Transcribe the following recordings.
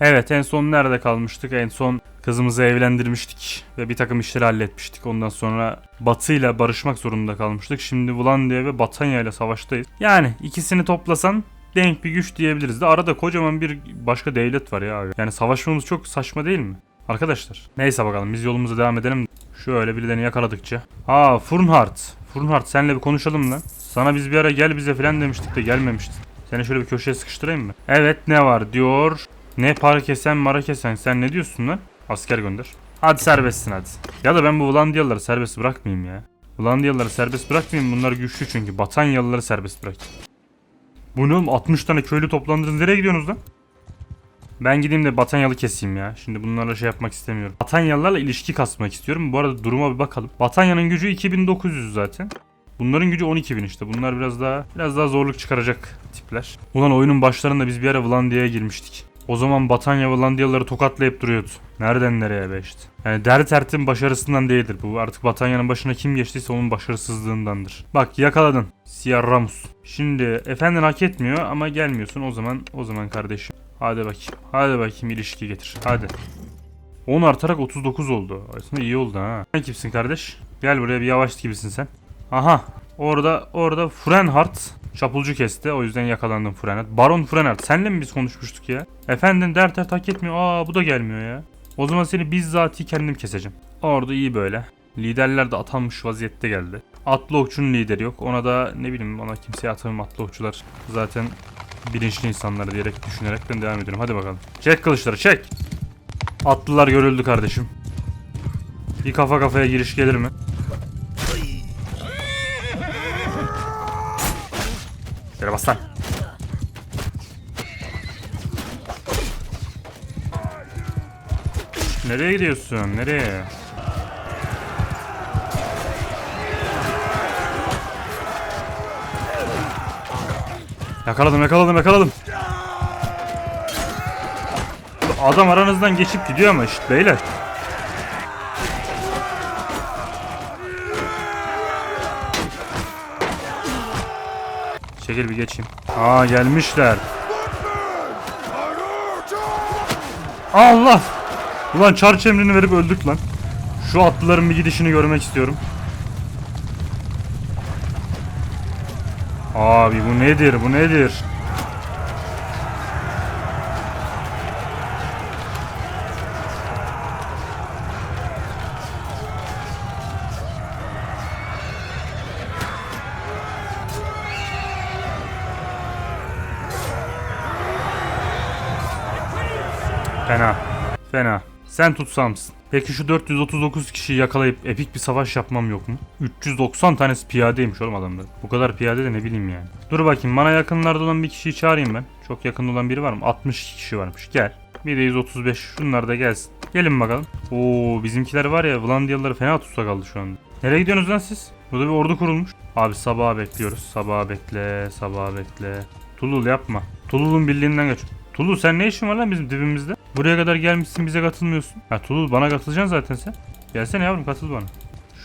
Evet en son nerede kalmıştık? En son kızımızı evlendirmiştik ve bir takım işleri halletmiştik. Ondan sonra Batı ile barışmak zorunda kalmıştık. Şimdi Vulandiya ve Batanya ile savaştayız. Yani ikisini toplasan denk bir güç diyebiliriz de arada kocaman bir başka devlet var ya abi. Yani savaşmamız çok saçma değil mi? Arkadaşlar. Neyse bakalım biz yolumuza devam edelim. Şöyle birilerini yakaladıkça. Aa Furnhart. Furnhart senle bir konuşalım lan. Sana biz bir ara gel bize falan demiştik de gelmemiştin. Seni şöyle bir köşeye sıkıştırayım mı? Evet ne var diyor. Ne para kesen mara kesen sen ne diyorsun lan? Asker gönder. Hadi serbestsin hadi. Ya da ben bu Ulandiyalıları serbest bırakmayayım ya. Ulandiyalıları serbest bırakmayayım bunlar güçlü çünkü. Batanyalıları serbest bırak. Bu ne oğlum 60 tane köylü toplandınız nereye gidiyorsunuz lan? Ben gideyim de Batanyalı keseyim ya. Şimdi bunlarla şey yapmak istemiyorum. Batanyalılarla ilişki kasmak istiyorum. Bu arada duruma bir bakalım. Batanya'nın gücü 2900 zaten. Bunların gücü 12.000 işte. Bunlar biraz daha biraz daha zorluk çıkaracak tipler. Ulan oyunun başlarında biz bir ara Vlandia'ya girmiştik. O zaman Batanya Vlandiyalıları tokatlayıp duruyordu. Nereden nereye be. Yani dert tertin başarısından değildir bu. Artık Batanya'nın başına kim geçtiyse onun başarısızlığındandır. Bak yakaladın. Siyah Ramus. Şimdi efendin hak etmiyor ama gelmiyorsun. O zaman o zaman kardeşim. Hadi bakayım. Hadi bakayım ilişki getir. Hadi. 10 artarak 39 oldu. Aslında iyi oldu ha. Sen kimsin kardeş? Gel buraya bir yavaş gibisin sen. Aha. Orada orada Frenhart çapulcu kesti. O yüzden yakalandım Frenhart. Baron Frenhart. Senle mi biz konuşmuştuk ya? Efendim dert dert hak etmiyor. Aa bu da gelmiyor ya. O zaman seni bizzati kendim keseceğim. Orada iyi böyle. Liderler de atanmış vaziyette geldi. Atlı okçunun lideri yok. Ona da ne bileyim ona kimseye atamam atlı okçular. Zaten bilinçli insanlar diyerek düşünerekten devam ediyorum. Hadi bakalım. Çek kılıçları çek. Atlılar görüldü kardeşim. Bir kafa kafaya giriş gelir mi? Yere bas lan. Nereye gidiyorsun? Nereye? Yakaladım yakaladım yakaladım. Adam aranızdan geçip gidiyor ama işte beyler. Çekil bir geçeyim. Aa gelmişler. Allah! Ulan çarç emrini verip öldük lan. Şu atlıların bir gidişini görmek istiyorum. Abi bu nedir? Bu nedir? Fena. Fena. Sen tutsamsın. Peki şu 439 kişiyi yakalayıp epik bir savaş yapmam yok mu? 390 tanesi piyadeymiş oğlum adamlar. Bu kadar piyade de ne bileyim yani. Dur bakayım bana yakınlarda olan bir kişiyi çağırayım ben. Çok yakın olan biri var mı? 62 kişi varmış. Gel. Bir de 135. Şunlar da gelsin. Gelin bakalım. Oo bizimkiler var ya Vlandiyalıları fena tutsak aldı şu anda. Nereye gidiyorsunuz lan siz? Burada bir ordu kurulmuş. Abi sabaha bekliyoruz. Sabaha bekle. Sabaha bekle. Tulul yapma. Tulul'un birliğinden kaç. Tulul sen ne işin var lan bizim dibimizde? Buraya kadar gelmişsin bize katılmıyorsun. Ha Tulul bana katılacaksın zaten sen. Gelsene yavrum katıl bana.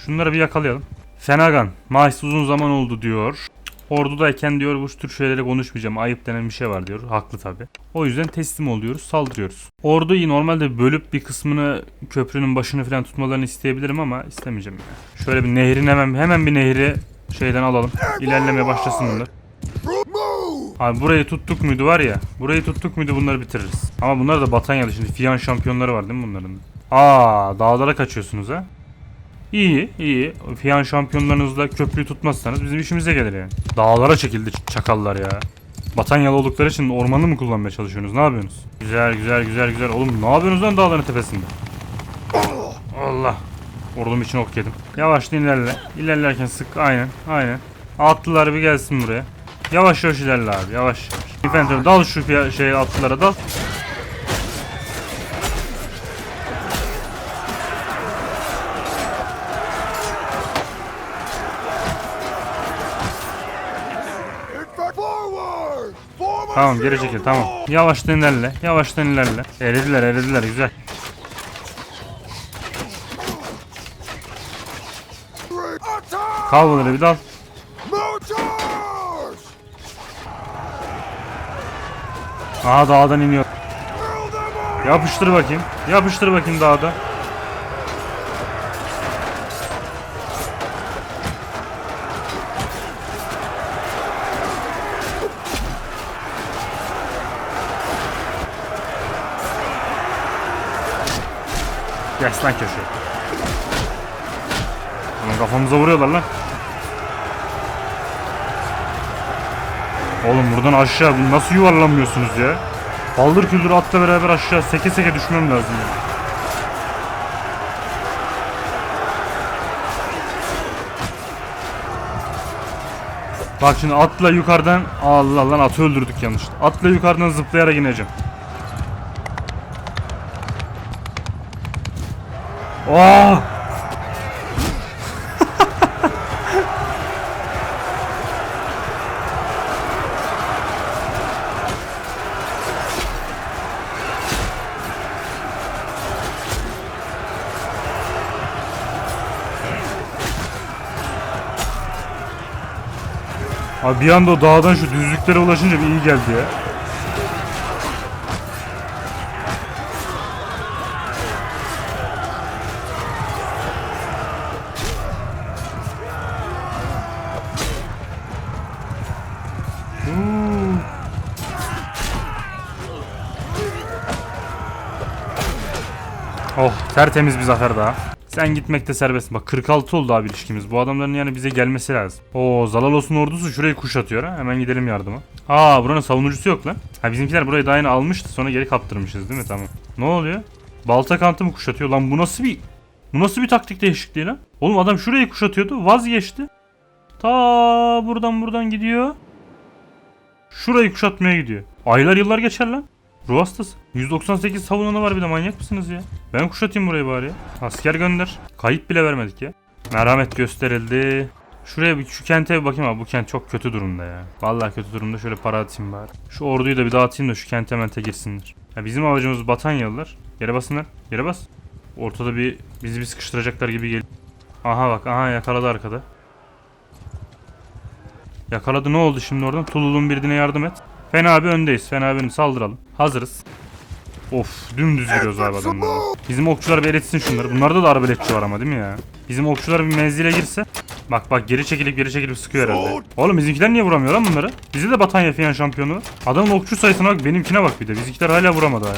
Şunları bir yakalayalım. Fenagan. Mahis uzun zaman oldu diyor. Ordudayken diyor bu tür şeylere konuşmayacağım. Ayıp denen bir şey var diyor. Haklı tabi. O yüzden teslim oluyoruz. Saldırıyoruz. Orduyu normalde bölüp bir kısmını köprünün başını falan tutmalarını isteyebilirim ama istemeyeceğim. Yani. Şöyle bir nehrin hemen hemen bir nehri şeyden alalım. İlerlemeye başlasın bunlar. Abi burayı tuttuk muydu var ya. Burayı tuttuk muydu bunları bitiririz. Ama bunlar da Batanyalı şimdi. Fiyan şampiyonları var değil mi bunların? Aa dağlara kaçıyorsunuz ha. İyi iyi. Fiyan şampiyonlarınızla köprüyü tutmazsanız bizim işimize gelir yani. Dağlara çekildi çakallar ya. Batanyalı oldukları için ormanı mı kullanmaya çalışıyorsunuz? Ne yapıyorsunuz? Güzel güzel güzel güzel. Oğlum ne yapıyorsunuz lan dağların tepesinde? Allah. Ordum için ok yedim. Yavaşla ilerle. İlerlerken sık. Aynen. Aynen. Atlılar bir gelsin buraya. Yavaş yavaş ilerle abi. Yavaş. Infantry dal şu şey atlılara dal. Tamam geri çekil tamam. Yavaştan ilerle. Yavaştan ilerle. Erediler erediler güzel. Kalmaları bir dal. Aha dağdan iniyor. Yapıştır bakayım. Yapıştır bakayım dağda. Geç lan köşeye. Kafamıza vuruyorlar lan. Oğlum buradan aşağı nasıl yuvarlanmıyorsunuz ya? Paldır küldür atla beraber aşağı seke seke düşmem lazım ya. Bak şimdi atla yukarıdan Allah lan atı öldürdük yanlışlıkla. Atla yukarıdan zıplayarak ineceğim. Oh! Abi bir anda o dağdan şu düzlüklere ulaşınca bir iyi geldi ya. Oh tertemiz bir zafer daha. Sen gitmekte serbestsin. Bak 46 oldu abi ilişkimiz. Bu adamların yani bize gelmesi lazım. Oo Zalalos'un ordusu şurayı kuşatıyor ha. Hemen gidelim yardıma. Aa buranın savunucusu yok lan. Ha bizimkiler burayı daha yeni almıştı sonra geri kaptırmışız değil mi? Tamam. Ne oluyor? Balta kantı mı kuşatıyor? Lan bu nasıl bir... Bu nasıl bir taktik değişikliği lan? Oğlum adam şurayı kuşatıyordu. Vazgeçti. Ta buradan buradan gidiyor. Şurayı kuşatmaya gidiyor. Aylar yıllar geçer lan. Ruh hastası. 198 savunanı var bir de manyak mısınız ya? Ben kuşatayım burayı bari. Asker gönder. Kayıp bile vermedik ya. Merhamet gösterildi. Şuraya bir şu kente bir bakayım abi bu kent çok kötü durumda ya. Vallahi kötü durumda şöyle para atayım bari. Şu orduyu da bir dağıtayım da şu kente mente girsinler. Ya bizim amacımız Batanyalılar. Yere basınlar. Yere bas. Ortada bir bizi bir sıkıştıracaklar gibi geliyor. Aha bak aha yakaladı arkada. Yakaladı ne oldu şimdi oradan? Tulul'un birine yardım et. Fena abi öndeyiz. Fena abi önde. Saldıralım. Hazırız. Of dümdüz giriyoruz abi adamlara. Bizim okçular bir eritsin şunları. Bunlarda da arbeletçi var ama değil mi ya? Bizim okçular bir menzile girse. Bak bak geri çekilip geri çekilip sıkıyor herhalde. Oğlum bizimkiler niye vuramıyor lan bunları? Bize de Batanya Fiyan şampiyonu. Adamın okçu sayısına bak benimkine bak bir de. Bizimkiler hala vuramadı ha.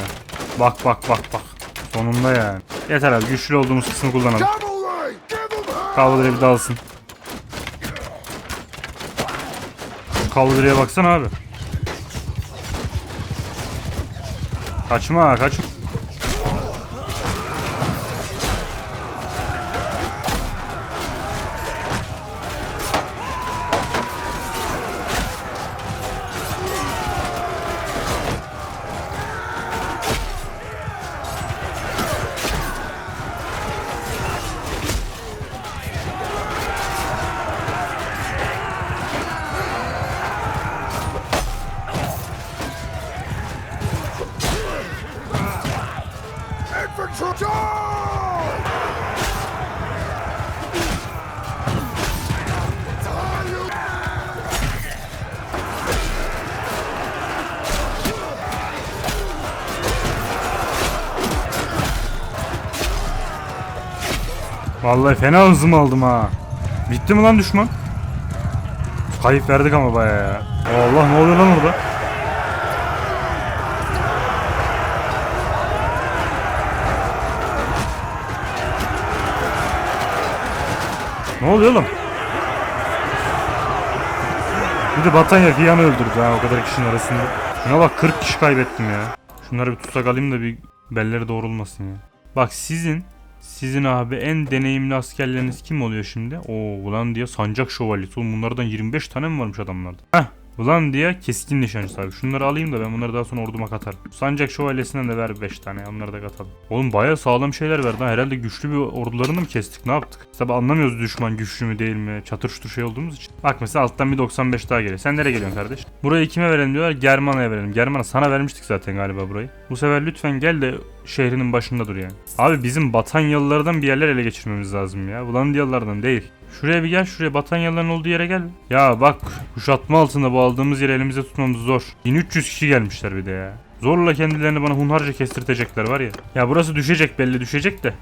Bak bak bak bak. Sonunda yani. Yeter abi güçlü olduğumuz kısmı kullanalım. Kaldırıya bir dalsın. Şu Kaldırıya baksana abi. Kaçma kaçma. Vallahi fena hızımı aldım ha. Bitti mi lan düşman? Kayıp verdik ama bayağı ya. Allah ne oluyor lan orada? Ne oluyor oğlum? Bir de Batanya Fiyan'ı öldürdü ha o kadar kişinin arasında. Şuna bak 40 kişi kaybettim ya. Şunları bir tutsak alayım da bir belleri doğrulmasın ya. Bak sizin sizin abi en deneyimli askerleriniz kim oluyor şimdi? Oo ulan diye sancak şövalyesi. Oğlum bunlardan 25 tane mi varmış adamlarda? Heh ulan diye keskin nişancısı abi. Şunları alayım da ben bunları daha sonra orduma katarım. Sancak şövalyesinden de ver 5 tane. Onları da katalım. Oğlum baya sağlam şeyler verdi. ha. Herhalde güçlü bir ordularını mı kestik? Ne yaptık? Tabi anlamıyoruz düşman güçlü mü değil mi? Çatır çutur şey olduğumuz için. Bak mesela alttan bir 95 daha geliyor. Sen nereye geliyorsun kardeş? Burayı kime verelim diyorlar. Germana'ya verelim. Germana sana vermiştik zaten galiba burayı. Bu sefer lütfen gel de şehrinin başında dur yani. Abi bizim Batanyalılardan bir yerler ele geçirmemiz lazım ya. Bulandiyalılardan değil. Şuraya bir gel. Şuraya Batanyalıların olduğu yere gel. Ya bak kuşatma altında bu aldığımız yeri elimize tutmamız zor. 1300 kişi gelmişler bir de ya. Zorla kendilerini bana hunharca kestirtecekler var ya. Ya burası düşecek belli düşecek de.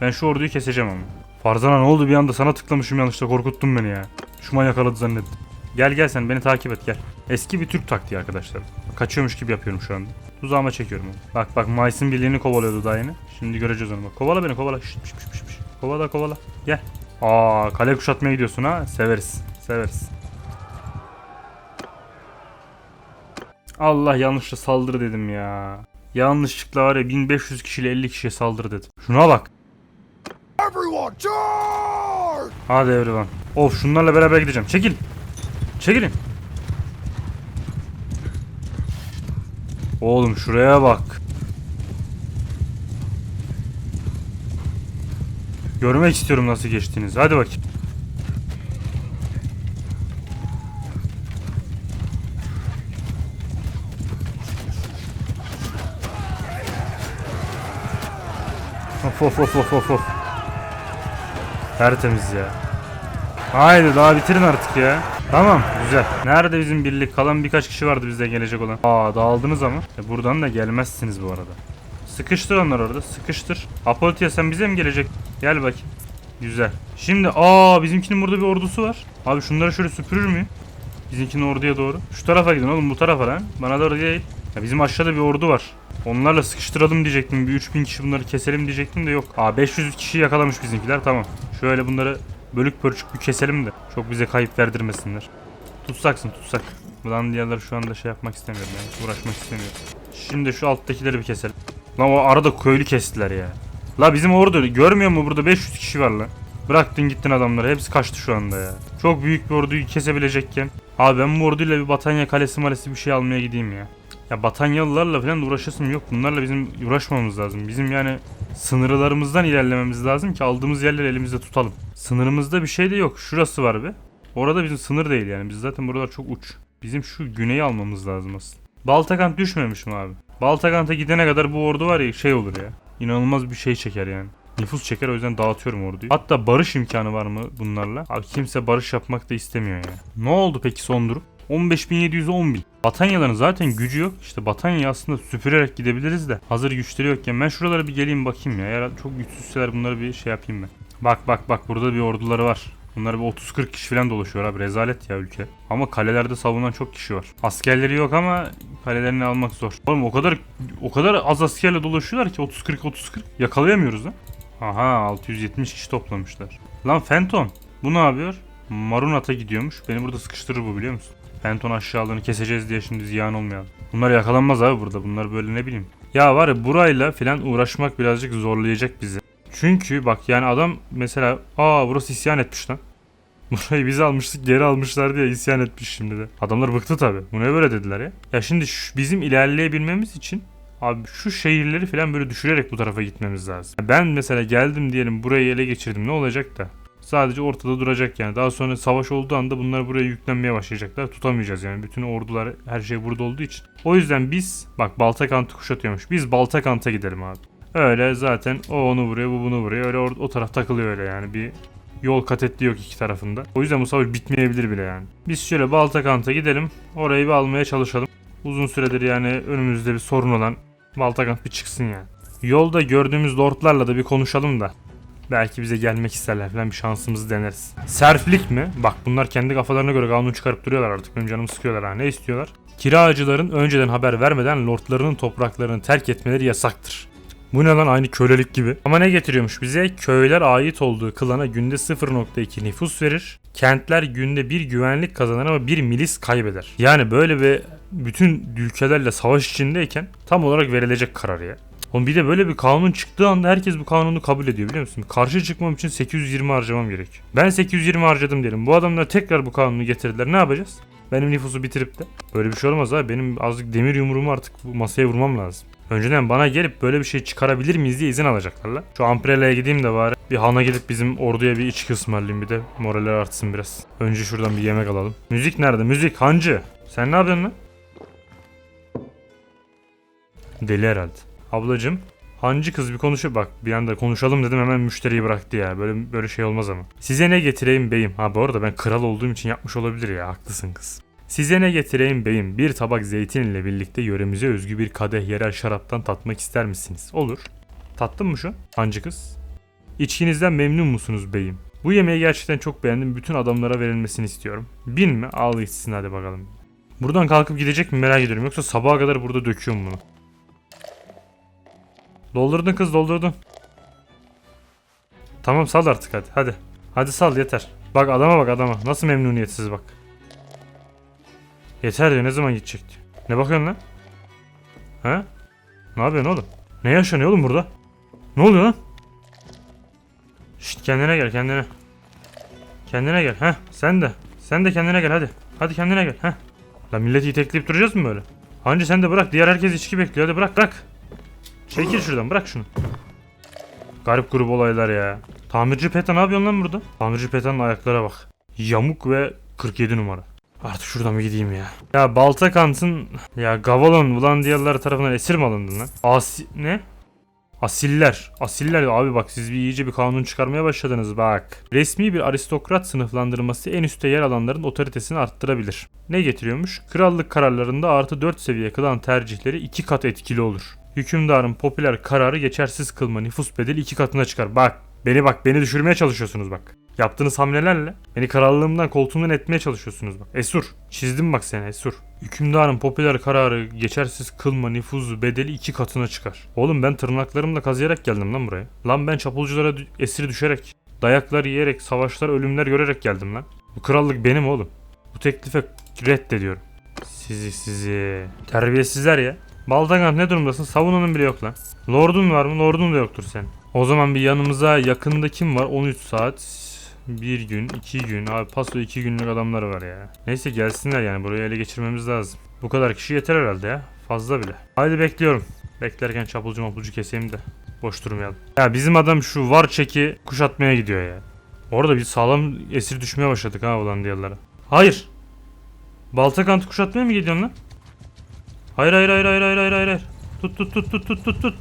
Ben şu orduyu keseceğim ama. Farzana ne oldu bir anda sana tıklamışım yanlışlıkla korkuttun beni ya. Şuman yakaladı zannettim. Gel gel sen beni takip et gel. Eski bir Türk taktiği arkadaşlar. Kaçıyormuş gibi yapıyorum şu anda. Tuzağıma çekiyorum onu. Bak bak Mayıs'ın birliğini kovalıyordu daha yeni. Şimdi göreceğiz onu bak. Kovala beni kovala. Şşt, şşt, şşt, şşt. Kovala kovala. Gel. Aa kale kuşatmaya gidiyorsun ha. Severiz. Severiz. Allah yanlışla saldırı dedim ya. Yanlışlıkla var ya 1500 kişiyle 50 kişiye saldırı dedim. Şuna bak. Everyone! Hadi everyone. Of şunlarla beraber gideceğim. Çekil. Çekilin. Oğlum şuraya bak. Görmek istiyorum nasıl geçtiğinizi. Hadi bakayım. Of of of of of of. Tertemiz ya. Haydi daha bitirin artık ya. Tamam güzel. Nerede bizim birlik? Kalan birkaç kişi vardı bizde gelecek olan. Aa dağıldınız ama. E, buradan da gelmezsiniz bu arada. Sıkıştır onları orada. Sıkıştır. Apolitia sen bize mi gelecek? Gel bakayım. Güzel. Şimdi aa bizimkinin burada bir ordusu var. Abi şunları şöyle süpürür müyüm? Bizimkinin orduya doğru. Şu tarafa gidin oğlum bu tarafa lan. Bana doğru değil. Ya bizim aşağıda bir ordu var. Onlarla sıkıştıralım diyecektim. Bir 3000 kişi bunları keselim diyecektim de yok. Aa 500 kişi yakalamış bizimkiler tamam. Şöyle bunları bölük pörçük bir keselim de. Çok bize kayıp verdirmesinler. Tutsaksın tutsak. Ulan diğerler şu anda şey yapmak istemiyorum yani. Uğraşmak istemiyorum. Şimdi şu alttakileri bir keselim. Lan o arada köylü kestiler ya. La bizim ordu görmüyor mu burada 500 kişi var lan. Bıraktın gittin adamları hepsi kaçtı şu anda ya. Çok büyük bir orduyu kesebilecekken. Abi ben bu orduyla bir Batanya kalesi malesi bir şey almaya gideyim ya. Ya Batanyalılarla falan uğraşasım yok. Bunlarla bizim uğraşmamamız lazım. Bizim yani sınırlarımızdan ilerlememiz lazım ki aldığımız yerleri elimizde tutalım. Sınırımızda bir şey de yok. Şurası var be. Orada bizim sınır değil yani. Biz zaten buralar çok uç. Bizim şu güneyi almamız lazım aslında. Baltakant düşmemiş mi abi? Baltakant'a gidene kadar bu ordu var ya şey olur ya. İnanılmaz bir şey çeker yani. Nüfus çeker o yüzden dağıtıyorum orduyu. Hatta barış imkanı var mı bunlarla? Abi kimse barış yapmak da istemiyor ya. Ne oldu peki son durum? 15.700'e 10.000. Batanyaların zaten gücü yok. İşte Batanya aslında süpürerek gidebiliriz de. Hazır güçleri yokken ben şuralara bir geleyim bakayım ya. Eğer çok güçsüzseler bunları bir şey yapayım ben. Bak bak bak burada bir orduları var. Bunlar bir 30-40 kişi falan dolaşıyor abi. Rezalet ya ülke. Ama kalelerde savunan çok kişi var. Askerleri yok ama kalelerini almak zor. Oğlum o kadar o kadar az askerle dolaşıyorlar ki 30-40 30-40 yakalayamıyoruz lan. Aha 670 kişi toplamışlar. Lan Fenton bu ne yapıyor? Marunat'a gidiyormuş. Beni burada sıkıştırır bu biliyor musun? Fenton aşağılığını keseceğiz diye şimdi ziyan olmayalım. Bunlar yakalanmaz abi burada. Bunlar böyle ne bileyim. Ya var ya burayla filan uğraşmak birazcık zorlayacak bizi. Çünkü bak yani adam mesela aa burası isyan etmiş lan. Burayı biz almıştık geri almışlar diye isyan etmiş şimdi de. Adamlar bıktı tabi. Bu ne böyle dediler ya. Ya şimdi şu- bizim ilerleyebilmemiz için Abi şu şehirleri falan böyle düşürerek bu tarafa gitmemiz lazım. Ben mesela geldim diyelim burayı ele geçirdim ne olacak da? Sadece ortada duracak yani. Daha sonra savaş olduğu anda bunlar buraya yüklenmeye başlayacaklar. Tutamayacağız yani. Bütün ordular her şey burada olduğu için. O yüzden biz bak Baltakant'ı kuşatıyormuş. Biz Baltakant'a gidelim abi. Öyle zaten o onu vuruyor bu bunu vuruyor. Öyle o taraf takılıyor öyle yani. Bir yol kat etti yok iki tarafında. O yüzden bu savaş bitmeyebilir bile yani. Biz şöyle Baltakant'a gidelim. Orayı bir almaya çalışalım. Uzun süredir yani önümüzde bir sorun olan Baltakant bir çıksın yani. Yolda gördüğümüz lordlarla da bir konuşalım da. Belki bize gelmek isterler falan bir şansımızı deneriz. Serflik mi? Bak bunlar kendi kafalarına göre kanun çıkarıp duruyorlar artık. Benim canımı sıkıyorlar ha. Ne istiyorlar? Kiracıların önceden haber vermeden lordlarının topraklarını terk etmeleri yasaktır. Bu ne lan aynı kölelik gibi. Ama ne getiriyormuş bize? Köyler ait olduğu klana günde 0.2 nüfus verir. Kentler günde bir güvenlik kazanır ama bir milis kaybeder. Yani böyle bir bütün ülkelerle savaş içindeyken tam olarak verilecek karar ya. Oğlum bir de böyle bir kanun çıktığı anda herkes bu kanunu kabul ediyor biliyor musun? Karşı çıkmam için 820 harcamam gerekiyor. Ben 820 harcadım diyelim. Bu adamlar tekrar bu kanunu getirdiler. Ne yapacağız? Benim nüfusu bitirip de. Böyle bir şey olmaz abi. Benim azıcık demir yumruğumu artık bu masaya vurmam lazım. Önceden bana gelip böyle bir şey çıkarabilir miyiz diye izin alacaklar la. Şu Amprela'ya gideyim de bari. Bir hana gidip bizim orduya bir içki ısmarlayayım bir de. Moraller artsın biraz. Önce şuradan bir yemek alalım. Müzik nerede? Müzik hancı. Sen ne yapıyorsun lan? Deli herhalde. Ablacım Hancı kız bir konuşuyor bak bir anda konuşalım dedim hemen müşteriyi bıraktı ya. Böyle böyle şey olmaz ama. Size ne getireyim beyim? Ha bu arada ben kral olduğum için yapmış olabilir ya haklısın kız. Size ne getireyim beyim? Bir tabak zeytin ile birlikte yöremize özgü bir kadeh yerel şaraptan tatmak ister misiniz? Olur. Tattın mı şu? Hancı kız. İçkinizden memnun musunuz beyim? Bu yemeği gerçekten çok beğendim. Bütün adamlara verilmesini istiyorum. Bin mi? Al içsin hadi bakalım. Buradan kalkıp gidecek mi merak ediyorum. Yoksa sabaha kadar burada döküyorum bunu. Doldurdun kız doldurdun. Tamam sal artık hadi hadi. Hadi sal yeter. Bak adama bak adama. Nasıl memnuniyetsiz bak. Yeter diyor ne zaman gidecek diyor. Ne bakıyorsun lan? Ha? Ne yapıyorsun oğlum? Ne yaşanıyor oğlum burada? Ne oluyor lan? Şşt kendine gel kendine. Kendine gel. Heh sen de. Sen de kendine gel hadi. Hadi kendine gel. Heh. Lan milleti itekleyip duracağız mı böyle? Anca sen de bırak. Diğer herkes içki bekliyor. Hadi bırak bırak. Çekil şuradan bırak şunu. Garip grup olaylar ya. Tamirci Peta ne yapıyorsun lan burada? Tamirci Peta'nın ayaklara bak. Yamuk ve 47 numara. Artık şuradan bir gideyim ya. Ya Baltakant'ın ya Gavalon Vlandiyalılar tarafından esir mi alındın lan? Asi... Ne? Asiller. Asiller abi bak siz bir iyice bir kanun çıkarmaya başladınız bak. Resmi bir aristokrat sınıflandırması en üstte yer alanların otoritesini arttırabilir. Ne getiriyormuş? Krallık kararlarında artı 4 seviye kılan tercihleri 2 kat etkili olur. Hükümdarın popüler kararı geçersiz kılma nüfus bedeli 2 katına çıkar. Bak beni bak beni düşürmeye çalışıyorsunuz bak. Yaptığınız hamlelerle beni krallığımdan koltuğumdan etmeye çalışıyorsunuz bak. Esur. Çizdim bak seni Esur. Hükümdarın popüler kararı geçersiz kılma nüfuz bedeli iki katına çıkar. Oğlum ben tırnaklarımla kazıyarak geldim lan buraya. Lan ben çapulculara esir düşerek, dayaklar yiyerek, savaşlar, ölümler görerek geldim lan. Bu krallık benim oğlum. Bu teklife reddediyorum. Sizi sizi. Terbiyesizler ya. Baldagan ne durumdasın? Savunanın bile yok lan. Lordun var mı? Lordun da yoktur senin. O zaman bir yanımıza yakında kim var? 13 saat. Bir gün, iki gün. Abi paso iki günlük adamlar var ya. Neyse gelsinler yani burayı ele geçirmemiz lazım. Bu kadar kişi yeter herhalde ya. Fazla bile. Haydi bekliyorum. Beklerken çapulcu mapulcu keseyim de. Boş durmayalım. Ya bizim adam şu var çeki kuşatmaya gidiyor ya. Orada bir sağlam esir düşmeye başladık ha ulan diyorlara. Hayır. Baltakant'ı kuşatmaya mı gidiyorsun lan? Hayır hayır hayır hayır hayır hayır hayır. Tut tut tut tut tut tut tut.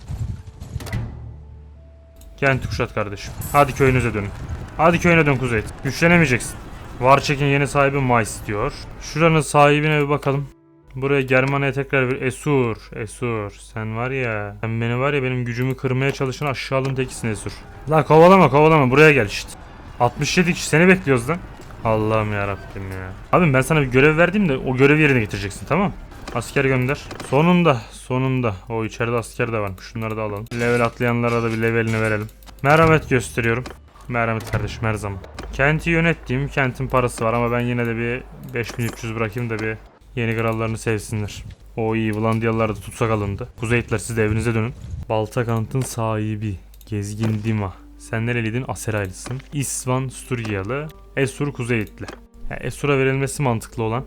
Kenti kuşat kardeşim. Hadi köyünüze dönün. Hadi köyüne dön Kuzey. Güçlenemeyeceksin. Varçek'in yeni sahibi Mais diyor. Şuranın sahibine bir bakalım. Buraya Germanya'ya tekrar bir Esur. Esur. Sen var ya. Sen beni var ya benim gücümü kırmaya çalışan aşağılığın tekisin Esur. La kovalama kovalama buraya gel işte. 67 kişi seni bekliyoruz lan. Allah'ım ya Rabbim ya. Abim ben sana bir görev verdim de o görevi yerine getireceksin tamam? Asker gönder. Sonunda, sonunda. O içeride asker de varmış. Şunları da alalım. Level atlayanlara da bir levelini verelim. Merhamet gösteriyorum. Merhamet kardeşim her zaman. Kenti yönettiğim kentin parası var ama ben yine de bir 5300 bırakayım da bir yeni krallarını sevsinler. O iyi Vlandiyalılar da tutsak alındı. Kuzeyitler siz de evinize dönün. Baltakant'ın sahibi Gezgin Dima. Sen nereliydin? Aseraylısın. İsvan Sturgiyalı. Esur Kuzeyitli. Ya Esur'a verilmesi mantıklı olan.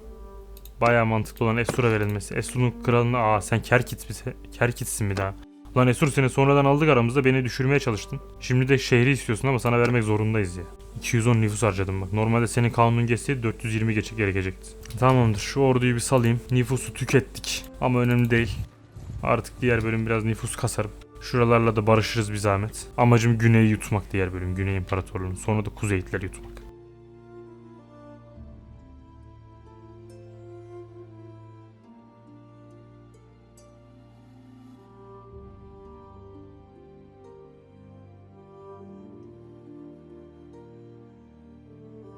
Bayağı mantıklı olan Esur'a verilmesi. Esur'un kralına aa sen Kerkit mi? Kerkitsin mi daha? Lan Esur seni sonradan aldık aramızda beni düşürmeye çalıştın. Şimdi de şehri istiyorsun ama sana vermek zorundayız ya. 210 nüfus harcadım bak. Normalde senin kanunun geçseydi 420 geçe gerekecekti. Tamamdır şu orduyu bir salayım. Nüfusu tükettik. Ama önemli değil. Artık diğer bölüm biraz nüfus kasarım. Şuralarla da barışırız bir zahmet. Amacım güneyi yutmak diğer bölüm. Güney İmparatorluğu'nu. Sonra da kuzeyitleri yutmak.